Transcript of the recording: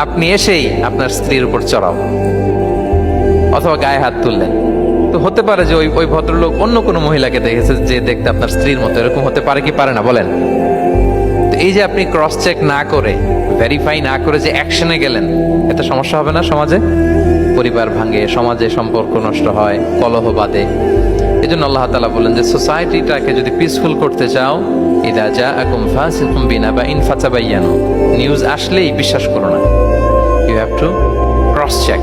আপনি এসেই আপনার স্ত্রীর উপর চড়াও। অথবা গায়ে হাত তুললেন। তো হতে পারে যে ওই ওই ভদ্রলোক অন্য কোনো মহিলাকে দেখেছে যে দেখতে আপনার স্ত্রীর মতো। এরকম হতে পারে কি পারে না? বলেন। তো এই যে আপনি ক্রস চেক না করে ভেরিফাই না করে যে অ্যাকশনে গেলেন, এতে সমস্যা হবে না সমাজে? পরিবার ভাঙে, সমাজে সম্পর্ক নষ্ট হয়, কলহ বাদে জন্য আল্লাহ তালা বলেন যে সোসাইটিটাকে যদি পিসফুল করতে চাও, ইদা যা আকুম ফাসিকুম বিনা বা বাইয়ানো নিউজ আসলেই বিশ্বাস করো না। You have to cross check